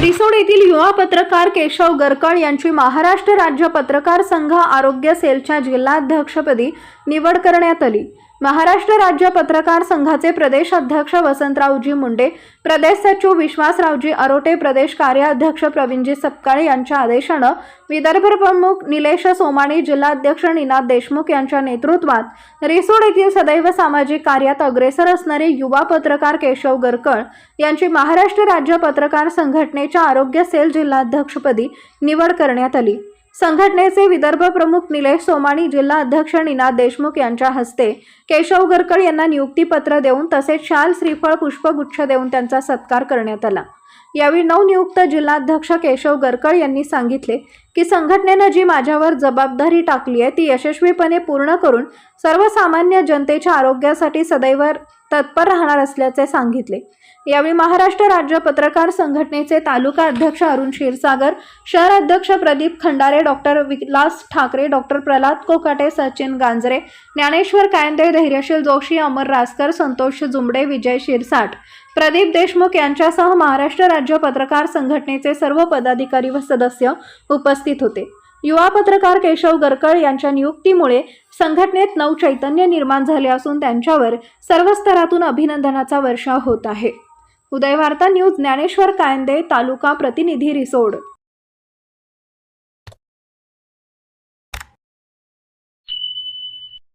रिसोड येथील युवा पत्रकार केशव गरकळ यांची महाराष्ट्र राज्य पत्रकार संघ आरोग्य सेलच्या जिल्हाध्यक्षपदी निवड करण्यात आली. महाराष्ट्र राज्य पत्रकार संघाचे प्रदेश अध्यक्ष वसंतरावजी मुंडे प्रदेश सचिव विश्वासरावजी अरोटे प्रदेश कार्याध्यक्ष प्रवीणजी सपकाळे यांच्या आदेशानं विदर्भ प्रमुख निलेश सोमाणी जिल्हाध्यक्ष निनाद देशमुख यांच्या नेतृत्वात रिसोड येथील सदैव सामाजिक कार्यात अग्रेसर असणारे युवा पत्रकार केशव गरकळ यांची महाराष्ट्र राज्य पत्रकार संघटनेच्या आरोग्य सेल जिल्हाध्यक्षपदी निवड करण्यात आली. संघटनेचे विदर्भ प्रमुख निलेश सोमाणी जिल्हा अध्यक्ष निनाद देशमुख यांच्या हस्ते केशव गरकळ यांना नियुक्तीपत्र देऊन तसेच शाल श्रीफळ पुष्पगुच्छ देऊन त्यांचा सत्कार करण्यात आला. यावेळी नवनियुक्त जिल्हाध्यक्ष केशव गरकळ यांनी सांगितले की संघटनेनं जी माझ्यावर जबाबदारी टाकली आहे ती यशस्वीपणे पूर्ण करून सर्वसामान्य जनतेच्या आरोग्यासाठी सदैव तत्पर राहणार असल्याचे सांगितले. यावेळी महाराष्ट्र राज्य पत्रकार संघटनेचे तालुका अध्यक्ष अरुण क्षीरसागर शहर अध्यक्ष प्रदीप खंडारे डॉक्टर विलास ठाकरे डॉक्टर प्रल्हाद कोकाटे सचिन गांजरे ज्ञानेश्वर कायंदे धैर्यशील जोशी अमर रासकर संतोष जुंबडे विजय शिरसाट प्रदीप देशमुख यांच्यासह महाराष्ट्र राज्य पत्रकार संघटनेचे सर्व पदाधिकारी व सदस्य उपस्थित होते. युवा पत्रकार केशव गरकळ यांच्या नियुक्तीमुळे संघटनेत नऊ चैतन्य निर्माण झाले असून त्यांच्यावर सर्व स्तरातून अभिनंदनाचा वर्षाव होत आहे. उदयवार्ता न्यूज ज्ञानेश्वर कायंदे तालुका प्रतिनिधी रिसोड.